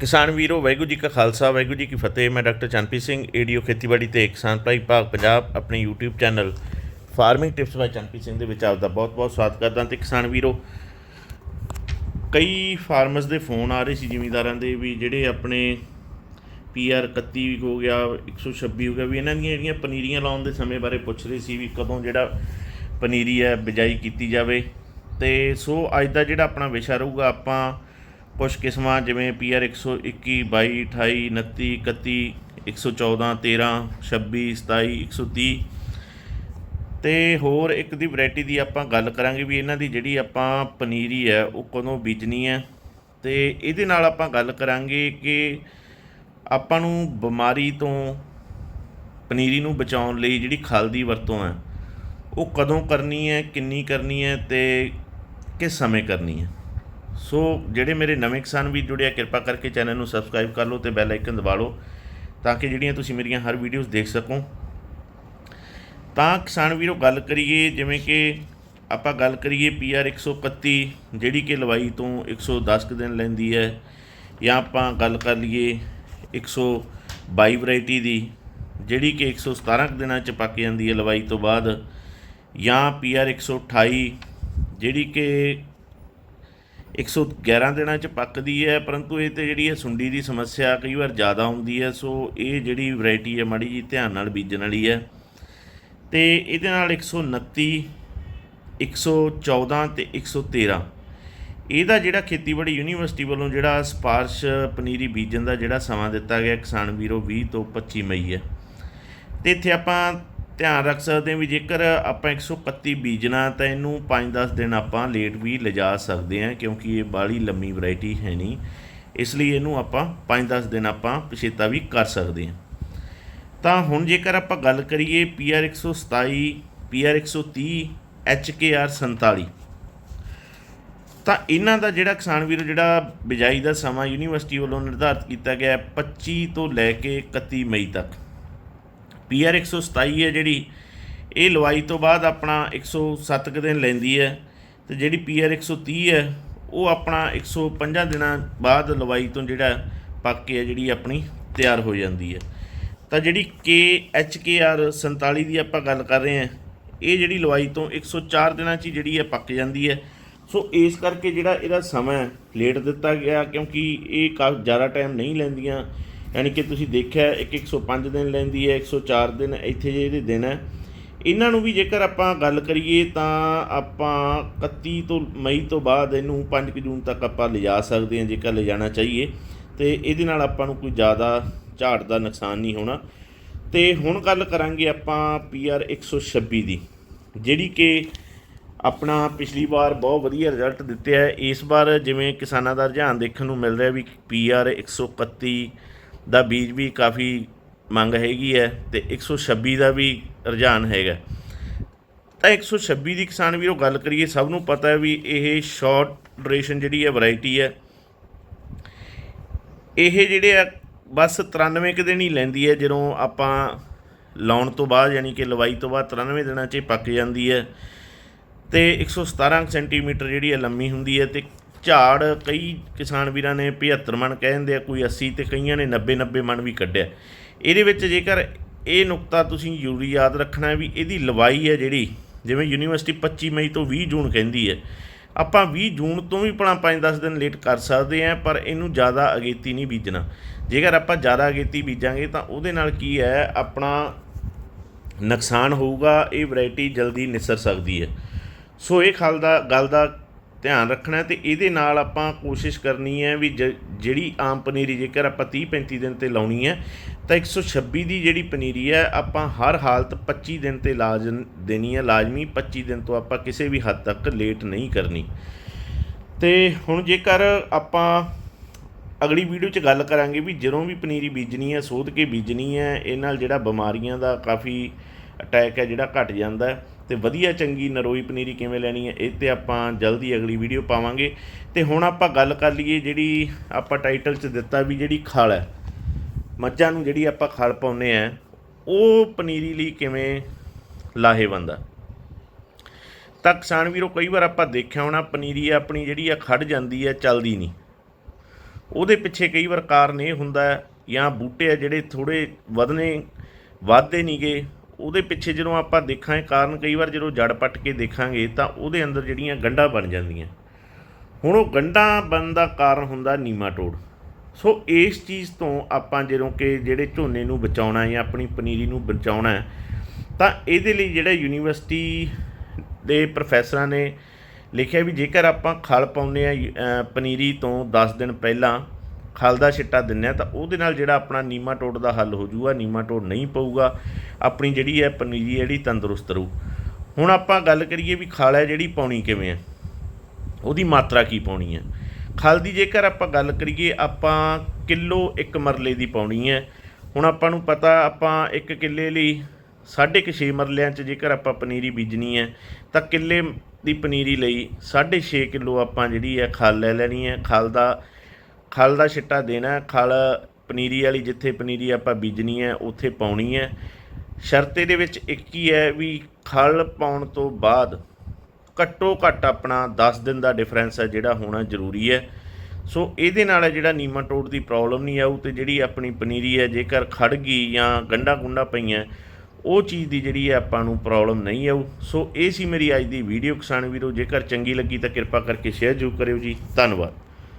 ਕਿਸਾਨ ਵੀਰੋ, ਵਾਹਿਗੁਰੂ ਜੀ ਕਾ ਖਾਲਸਾ, ਵਾਹਿਗੁਰੂ ਜੀ ਕੀ ਫਤਿਹ। ਮੈਂ ਡਾਕਟਰ ਚੰਪੀ ਸਿੰਘ, ਏਡੀਓ ਖੇਤੀਬਾੜੀ ਤੇ ਕਿਸਾਨ ਭਲਾਈ ਵਿਭਾਗ ਪੰਜਾਬ, ਆਪਣੇ YouTube channel farming tips by Champi Singh ਦੇ ਵਿੱਚ ਆਪ ਦਾ ਬਹੁਤ-ਬਹੁਤ ਸਵਾਗਤ ਕਰਦਾ। ਤੇ ਕਿਸਾਨ ਵੀਰੋ, ਕਈ ਫਾਰਮਰਸ ਦੇ ਫੋਨ ਆ ਰਹੇ ਸੀ ਜ਼ਿਮੀਂਦਾਰਾਂ ਦੇ ਵੀ ਜਿਹੜੇ ਆਪਣੇ ਪੀਆਰ 31 ਹੋ ਗਿਆ 126 ਹੋ ਗਿਆ, ਵੀ ਇਹਨਾਂ ਦੀਆਂ ਜਿਹੜੀਆਂ ਪਨੀਰੀਆਂ ਲਾਉਣ ਦੇ ਸਮੇਂ ਬਾਰੇ ਪੁੱਛ ਰਹੇ ਸੀ ਵੀ ਕਦੋਂ ਜਿਹੜਾ ਪਨੀਰੀ ਹੈ ਬਿਜਾਈ ਕੀਤੀ ਜਾਵੇ। ਤੇ ਸੋ ਅੱਜ ਦਾ ਜਿਹੜਾ ਆਪਣਾ ਵਿਸ਼ਾ ਰਹੂਗਾ, ਆਪਾਂ ਕੁਝ ਕਿਸਮਾਂ ਜਿਵੇਂ ਪੀਆਰ 121 22 28 29 31 114 13 26 27 130 ਤੇ ਹੋਰ ਇੱਕ ਦੀ ਵੈਰਾਈਟੀ ਦੀ ਆਪਾਂ ਗੱਲ ਕਰਾਂਗੇ ਵੀ ਇਹਨਾਂ ਦੀ ਜਿਹੜੀ ਆਪਾਂ ਪਨੀਰੀ ਹੈ, ਉਹ ਕਦੋਂ ਬੀਜਣੀ ਹੈ। ਤੇ ਇਹਦੇ ਨਾਲ ਆਪਾਂ ਗੱਲ ਕਰਾਂਗੇ ਕਿ ਆਪਾਂ ਨੂੰ ਬਿਮਾਰੀ ਤੋਂ ਪਨੀਰੀ ਨੂੰ ਬਚਾਉਣ ਲਈ ਜਿਹੜੀ ਖਲ ਦੀ ਵਰਤੋਂ ਹੈ, ਉਹ ਕਦੋਂ ਕਰਨੀ ਹੈ, ਕਿੰਨੀ ਕਰਨੀ ਹੈ ਤੇ ਕਿਸ ਸਮੇਂ ਕਰਨੀ ਹੈ। ਸੋ ਜਿਹੜੇ ਮੇਰੇ ਨਵੇਂ ਕਿਸਾਨ ਵੀ ਜੁੜੇ ਆ, ਕਿਰਪਾ ਕਰਕੇ ਚੈਨਲ ਨੂੰ ਸਬਸਕ੍ਰਾਈਬ ਕਰ ਲਓ ਤੇ ਬੈਲ ਆਈਕਨ ਦਬਾ ਲਓ ਤਾਂ ਕਿ ਜਿਹੜੀਆਂ ਤੁਸੀਂ ਮੇਰੀਆਂ ਹਰ ਵੀਡੀਓਜ਼ ਦੇਖ ਸਕੋ। ਤਾਂ ਕਿਸਾਨ ਵੀਰੋ, ਗੱਲ ਕਰੀਏ ਜਿਵੇਂ ਕਿ ਆਪਾਂ ਗੱਲ ਕਰੀਏ ਪੀਆਰ 131 ਜਿਹੜੀ ਕਿ ਲਵਾਈ ਤੋਂ 110 ਕੁ ਦਿਨ ਲੈਂਦੀ ਹੈ, ਜਾਂ ਆਪਾਂ ਗੱਲ ਕਰ ਲਈਏ 122 ਵੈਰਾਈਟੀ ਦੀ, ਜਿਹੜੀ ਕਿ 117 ਕੁ ਦਿਨਾਂ ਚ ਪੱਕ ਜਾਂਦੀ ਹੈ ਲਵਾਈ ਤੋਂ ਬਾਅਦ, ਜਾਂ ਪੀਆਰ 128 ਜਿਹੜੀ ਕਿ 111 ਦਿਨਾਂ ਚ ਪੱਕਦੀ ਹੈ, ਪਰੰਤੂ ਇਹ ਤੇ ਜਿਹੜੀ ਹੈ ਸੁੰਡੀ ਦੀ ਸਮੱਸਿਆ ਕਈ ਵਾਰ ਜ਼ਿਆਦਾ ਹੁੰਦੀ ਹੈ, ਸੋ ਇਹ ਜਿਹੜੀ ਵੈਰਾਈਟੀ ਹੈ ਮਾੜੀ ਜੀ ਧਿਆਨ ਨਾਲ ਬੀਜਣ ਵਾਲੀ ਹੈ। ਤੇ ਇਹਦੇ ਨਾਲ 129 114 ਤੇ 113 ਇਹਦਾ ਜਿਹੜਾ ਖੇਤੀਬਾੜੀ ਯੂਨੀਵਰਸਿਟੀ ਵੱਲੋਂ ਜਿਹੜਾ ਸਪਾਰਸ਼ ਪਨੀਰੀ ਬੀਜਣ ਦਾ ਜਿਹੜਾ ਸਮਾਂ ਦਿੱਤਾ ਗਿਆ ਕਿਸਾਨ ਵੀਰੋ 20 ਤੋਂ 25 ਮਈ ਹੈ। ਤੇ ਇੱਥੇ ਆਪਾਂ ਧਿਆਨ ਰੱਖ ਸਕਦੇ ਹਾਂ ਵੀ ਜੇਕਰ ਆਪਾਂ 131 ਬੀਜਣਾ ਤਾਂ ਇਹਨੂੰ 5-10 ਦਿਨ ਆਪਾਂ ਲੇਟ ਵੀ ਲਿਜਾ ਸਕਦੇ ਹਾਂ ਕਿਉਂਕਿ ਇਹ ਬਾਲੀ ਲੰਮੀ ਵੈਰਾਈਟੀ ਹੈ ਨਹੀਂ। ਇਸ ਲਈ ਇਹਨੂੰ ਆਪਾਂ 5-10 ਦਿਨ ਆਪਾਂ ਪਛੇਤਾ ਵੀ ਕਰ ਸਕਦੇ ਹਾਂ। ਤਾਂ ਹੁਣ ਜੇਕਰ ਆਪਾਂ ਗੱਲ ਕਰੀਏ ਪੀਆਰ 127 ਪੀਆਰ 130 ਐਚਕੇਆਰ 47 ਤਾਂ ਇਹਨਾਂ ਦਾ ਜਿਹੜਾ ਕਿਸਾਨ ਵੀਰੋ, ਜਿਹੜਾ ਬਿਜਾਈ ਦਾ ਸਮਾਂ ਯੂਨੀਵਰਸਿਟੀ ਵੱਲੋਂ ਨਿਰਧਾਰਿਤ ਕੀਤਾ ਗਿਆ ਹੈ 25 ਤੋਂ ਲੈ ਕੇ 31 ਮਈ ਤੱਕ। ਪੀਆਰ 127 ਹੈ ਜਿਹੜੀ, ਇਹ ਲਵਾਈ ਤੋਂ ਬਾਅਦ ਆਪਣਾ 107 ਕੁ ਦਿਨ ਲੈਂਦੀ ਹੈ ਤੇ ਜਿਹੜੀ ਪੀਆਰ 130 ਹੈ, ਉਹ ਆਪਣਾ 105 ਦਿਨਾਂ ਬਾਅਦ ਲਵਾਈ ਤੋਂ ਜਿਹੜਾ ਪੱਕ ਕੇ ਹੈ, ਜਿਹੜੀ ਆਪਣੀ ਤਿਆਰ ਹੋ ਜਾਂਦੀ ਹੈ। ਤਾਂ ਜਿਹੜੀ ਕੇ ਐਚ ਕੇ ਆਰ 47 ਦੀ ਆਪਾਂ ਗੱਲ ਕਰ ਰਹੇ ਹਾਂ, ਇਹ ਜਿਹੜੀ ਲਵਾਈ ਤੋਂ 104 ਦਿਨਾਂ 'ਚ ਹੀ ਜਿਹੜੀ ਹੈ, ਪੱਕ ਜਾਂਦੀ ਹੈ। ਸੋ ਇਸ ਕਰਕੇ ਜਿਹੜਾ ਇਹਦਾ ਸਮਾਂ ਲੇਟ ਦਿੱਤਾ ਗਿਆ ਕਿਉਂਕਿ ਇਹ ਕਾਫੀ ਜ਼ਿਆਦਾ ਟਾਈਮ ਨਹੀਂ ਲੈਂਦੀਆਂ। ਯਾਨੀ ਕਿ ਤੁਸੀਂ ਦੇਖਿਆ ਇੱਕ 105 ਦਿਨ ਲੈਂਦੀ ਹੈ 104 ਦਿਨ ਇੱਥੇ ਜੇ ਇਹਦੇ ਦਿਨ ਹੈ। ਇਹਨਾਂ ਨੂੰ ਵੀ ਜੇਕਰ ਆਪਾਂ ਗੱਲ ਕਰੀਏ ਤਾਂ ਆਪਾਂ 31 ਤੋਂ ਮਈ ਤੋਂ ਬਾਅਦ ਇਹਨੂੰ 5 ਜੂਨ ਤੱਕ ਆਪਾਂ ਲਿਜਾ ਸਕਦੇ ਹਾਂ, ਜੇਕਰ ਲਿਜਾਣਾ ਚਾਹੀਏ। ਤੇ ਇਹਦੇ ਨਾਲ ਆਪਾਂ ਨੂੰ ਕੋਈ ਜ਼ਿਆਦਾ ਝਾੜ ਦਾ ਨੁਕਸਾਨ ਨਹੀਂ ਹੋਣਾ। ਤੇ ਹੁਣ ਗੱਲ ਕਰਾਂਗੇ ਆਪਾਂ ਪੀਆਰ 126 ਦੀ, ਜਿਹੜੀ ਕਿ ਆਪਣਾ ਪਿਛਲੀ ਵਾਰ ਬਹੁਤ ਵਧੀਆ ਰਿਜ਼ਲਟ ਦਿੱਤੇ ਹੈ ਇਸ ਵਾਰ ਜਿਵੇਂ ਕਿਸਾਨਾਂ ਦਾ ਰੁਝਾਨ ਦੇਖਣ ਨੂੰ ਮਿਲ ਰਿਹਾ ਵੀ ਪੀਆਰ 131 ਦਾ ਬੀਜ ਵੀ ਕਾਫੀ ਮੰਗ ਹੈਗੀ ਹੈ ਤੇ 126 ਦਾ ਵੀ ਰੁਝਾਨ ਹੈਗਾ। ਤਾਂ 126 ਦੀ ਕਿਸਾਨ ਵੀਰੋ ਗੱਲ ਕਰੀਏ, ਸਭ ਨੂੰ ਪਤਾ ਹੈ ਵੀ ਇਹ ਸ਼ਾਰਟ ਡਿਊਰੇਸ਼ਨ ਜਿਹੜੀ ਹੈ ਵੈਰਾਈਟੀ ਹੈ। ਇਹ ਜਿਹੜੇ ਆ, ਬਸ 93 ਕੁ ਦਿਨ ਹੀ ਲੈਂਦੀ ਹੈ, ਜਦੋਂ ਆਪਾਂ ਲਾਉਣ ਤੋਂ ਬਾਅਦ ਯਾਨੀ ਕਿ ਲਵਾਈ ਤੋਂ ਬਾਅਦ 93 ਦਿਨਾਂ 'ਚ ਇਹ ਪੱਕ ਜਾਂਦੀ ਹੈ। ਤੇ 117 ਸੈਂਟੀਮੀਟਰ ਜਿਹੜੀ ਹੈ ਲੰਮੀ ਹੁੰਦੀ ਹੈ ਤੇ ਝਾੜ, ਕਈ ਕਿਸਾਨ ਵੀਰਾਂ ਨੇ 75 ਮਣ ਕਹਿੰਦੇ ਆ, ਕੋਈ 80 ਤੇ ਕਈਆਂ ਨੇ 90 90 ਮਣ ਵੀ ਕੱਢਿਆ। ਇਹਦੇ ਵਿੱਚ ਜੇਕਰ ਇਹ ਨੁਕਤਾ ਤੁਸੀਂ ਜ਼ਰੂਰੀ ਯਾਦ ਰੱਖਣਾ ਵੀ ਇਹਦੀ ਲਵਾਈ ਹੈ ਜਿਹੜੀ, ਜਿਵੇਂ ਯੂਨੀਵਰਸਿਟੀ 25 ਮਈ ਤੋਂ 20 ਜੂਨ ਕਹਿੰਦੀ ਹੈ, ਆਪਾਂ 20 ਜੂਨ ਤੋਂ ਵੀ ਭਲਾ 5-10 ਦਿਨ ਲੇਟ ਕਰ ਸਕਦੇ ਹਾਂ, ਪਰ ਇਹਨੂੰ ਜ਼ਿਆਦਾ ਅਗੇਤੀ ਨਹੀਂ ਬੀਜਣਾ। ਜੇਕਰ ਆਪਾਂ ਜ਼ਿਆਦਾ ਅਗੇਤੀ ਬੀਜਾਂਗੇ ਤਾਂ ਉਹਦੇ ਨਾਲ ਕੀ ਹੈ, ਆਪਣਾ ਨੁਕਸਾਨ ਹੋਊਗਾ, ਇਹ ਵੈਰਾਈਟੀ ਜਲਦੀ ਨਿਸਰ ਸਕਦੀ ਹੈ। ਸੋ ਇਹ ਖਾਲ ਦਾ ਗੱਲ ਦਾ ਧਿਆਨ ਰੱਖਣਾ ਹੈ ਤੇ ਇਹਦੇ ਨਾਲ ਆਪਾਂ ਕੋਸ਼ਿਸ਼ ਕਰਨੀ ਹੈ ਵੀ ਜ- ਜਿਹੜੀ ਆਮ ਪਨੀਰੀ ਜੇਕਰ ਆਪਾਂ 30 35 ਦਿਨ ਤੇ ਲਾਉਣੀ ਹੈ, ਤਾਂ 126 ਦੀ ਜਿਹੜੀ ਪਨੀਰੀ ਹੈ, ਆਪਾਂ ਹਰ ਹਾਲਤ 25 ਦਿਨ ਤੇ ਲਾਜ਼ ਦੇਣੀ ਹੈ, ਲਾਜ਼ਮੀ 25 ਦਿਨ ਤੋਂ ਆਪਾਂ ਕਿਸੇ ਵੀ ਹੱਦ ਤੱਕ ਲੇਟ ਨਹੀਂ ਕਰਨੀ। ਤੇ ਹੁਣ ਜੇਕਰ ਆਪਾਂ ਅਗਲੀ ਵੀਡੀਓ 'ਚ ਗੱਲ ਕਰਾਂਗੇ ਵੀ ਜਦੋਂ ਵੀ ਪਨੀਰੀ ਬੀਜਣੀ ਹੈ, ਸੋਧ ਕੇ ਬੀਜਣੀ ਹੈ, ਇਹ ਨਾਲ ਜਿਹੜਾ ਬਿਮਾਰੀਆਂ ਦਾ ਕਾਫੀ ਅਟੈਕ ਹੈ, ਜਿਹੜਾ ਘਟ ਜਾਂਦਾ ਹੈ ਤੇ ਵਧੀਆ ਚੰਗੀ ਨਰੋਈ ਪਨੀਰੀ ਕਿਵੇਂ ਲੈਣੀ ਹੈ, ਇਹ ਤੇ ਆਪਾਂ ਜਲਦੀ ਅਗਲੀ ਵੀਡੀਓ ਪਾਵਾਂਗੇ। ਤੇ ਹੁਣ ਆਪਾਂ ਗੱਲ ਕਰ ਲਈਏ ਜਿਹੜੀ ਆਪਾਂ ਟਾਈਟਲ 'ਚ ਦਿੱਤਾ ਵੀ ਜਿਹੜੀ ਖਲ ਹੈ, ਮੱਝਾਂ ਨੂੰ ਜਿਹੜੀ ਆਪਾਂ ਖਲ ਪਾਉਨੇ ਆ ਉਹ ਪਨੀਰੀ ਲਈ ਕਿਵੇਂ ਲਾਹੇਵੰਦ ਆ? ਤਾਂ ਕਿਸਾਨ ਵੀਰੋ, ਕਈ ਵਾਰ ਆਪਾਂ ਦੇਖਿਆ ਹੋਣਾ, ਪਨੀਰੀ ਆਪਣੀ ਜਿਹੜੀ ਆ ਖੜ ਜਾਂਦੀ ਹੈ, ਚੱਲਦੀ ਨਹੀਂ। ਉਹਦੇ ਪਿੱਛੇ ਕਈ ਵਾਰ ਕਾਰਨ ਇਹ ਹੁੰਦਾ ਜਾਂ ਬੂਟੇ ਆ ਜਿਹੜੇ ਥੋੜੇ ਵਧਨੇ ਵੱਧਦੇ ਨਹੀਂਗੇ ਉਹਦੇ ਪਿੱਛੇ ਜਦੋਂ ਆਪਾਂ ਦੇਖਾਂਗੇ, ਕਾਰਨ ਕਈ ਵਾਰ ਜਦੋਂ ਜੜ ਪੱਟ ਕੇ ਦੇਖਾਂਗੇ ਤਾਂ ਉਹਦੇ ਅੰਦਰ ਜਿਹੜੀਆਂ ਗੰਢਾਂ ਬਣ ਜਾਂਦੀਆਂ। ਹੁਣ ਉਹ ਗੰਢਾਂ ਬਣਨ ਦਾ ਕਾਰਨ ਹੁੰਦਾ ਨੀਮਾਟੋਡ। ਸੋ ਇਸ ਚੀਜ਼ ਤੋਂ ਆਪਾਂ ਜਦੋਂ ਕਿ ਜਿਹੜੇ ਝੋਨੇ ਨੂੰ ਬਚਾਉਣਾ ਜਾਂ ਆਪਣੀ ਪਨੀਰੀ ਨੂੰ ਬਚਾਉਣਾ ਤਾਂ ਇਹਦੇ ਲਈ ਜਿਹੜਾ ਯੂਨੀਵਰਸਿਟੀ ਦੇ ਪ੍ਰੋਫੈਸਰਾਂ ਨੇ ਲਿਖਿਆ ਵੀ ਜੇਕਰ ਆਪਾਂ ਖਲ ਪਾਉਂਦੇ ਆ ਪਨੀਰੀ ਤੋਂ 10 ਦਿਨ ਪਹਿਲਾਂ ਖਲ ਦਾ ਛਿੱਟਾ ਦਿੰਨੇ ਆ ਤਾਂ ਉਹਦੇ ਨਾਲ ਜਿਹੜਾ ਆਪਣਾ ਨੀਮਾਟੋਡ ਦਾ ਹੱਲ ਹੋ ਜਾਊਗਾ ਨੀਮਾਟੋਡ ਨਹੀਂ ਪਊਗਾ, ਆਪਣੀ ਜਿਹੜੀ ਹੈ ਪਨੀਰੀ ਜਿਹੜੀ ਤੰਦਰੁਸਤ ਰਹੂ। ਹੁਣ ਆਪਾਂ ਗੱਲ ਕਰੀਏ ਵੀ ਖਲ ਹੈ ਜਿਹੜੀ ਪਾਉਣੀ ਕਿਵੇਂ ਹੈ ਉਹਦੀ ਮਾਤਰਾ ਕੀ ਪਾਉਣੀ ਹੈ ਖਲ ਦੀ ਜੇਕਰ ਆਪਾਂ ਗੱਲ ਕਰੀਏ, ਆਪਾਂ ਕਿਲੋ ਇੱਕ ਮਰਲੇ ਦੀ ਪਾਉਣੀ ਹੈ। ਹੁਣ ਆਪਾਂ ਨੂੰ ਪਤਾ ਆਪਾਂ ਇੱਕ ਕਿੱਲੇ ਲਈ ਸਾਢੇ ਕੁ ਛੇ ਮਰਲਿਆਂ 'ਚ ਜੇਕਰ ਆਪਾਂ ਪਨੀਰੀ ਬੀਜਣੀ ਹੈ, ਤਾਂ ਕਿੱਲੇ ਦੀ ਪਨੀਰੀ ਲਈ ਸਾਢੇ ਛੇ ਕਿਲੋ ਆਪਾਂ ਜਿਹੜੀ ਹੈ ਖਲ ਲੈ ਲੈਣੀ ਹੈ। ਖਲ ਦਾ ਖਲ ਦਾ ਛਿੱਟਾ ਦੇਣਾ ਖਲ ਪਨੀਰੀ ਵਾਲੀ ਜਿੱਥੇ ਪਨੀਰੀ ਆਪਾਂ ਬੀਜਣੀ ਹੈ, ਉੱਥੇ ਪਾਉਣੀ ਹੈ। ਸ਼ਰਤੇ ਦੇ ਵਿੱਚ ਇੱਕ ਹੀ ਹੈ ਵੀ ਖਲ ਪਾਉਣ ਤੋਂ ਬਾਅਦ ਘੱਟੋ ਘੱਟ ਆਪਣਾ 10 ਦਿਨ ਦਾ ਡਿਫਰੈਂਸ ਹੈ ਜਿਹੜਾ ਹੋਣਾ ਜ਼ਰੂਰੀ ਹੈ। ਸੋ ਇਹਦੇ ਨਾਲ ਹੈ ਜਿਹੜਾ ਨੀਮਾਟੋਡ ਦੀ ਪ੍ਰੋਬਲਮ ਨਹੀਂ ਆਊ ਤੇ ਜਿਹੜੀ ਆਪਣੀ ਪਨੀਰੀ ਹੈ, ਜੇਕਰ ਖੜ ਗਈ ਜਾਂ ਗੰਡਾ ਗੁੰਡਾ ਪਈਆਂ, ਉਹ ਚੀਜ਼ ਦੀ ਜਿਹੜੀ ਹੈ ਆਪਾਂ ਨੂੰ ਪ੍ਰੋਬਲਮ ਨਹੀਂ ਆਊ। ਸੋ ਇਹ ਸੀ ਮੇਰੀ ਅੱਜ ਦੀ ਵੀਡੀਓ ਕਿਸਾਨ ਵੀਰੋ, ਜੇਕਰ ਚੰਗੀ ਲੱਗੀ ਤਾਂ ਕਿਰਪਾ ਕਰਕੇ ਸ਼ੇਅਰ ਜ਼ਰੂਰ ਕਰਿਓ ਜੀ। ਧੰਨਵਾਦ।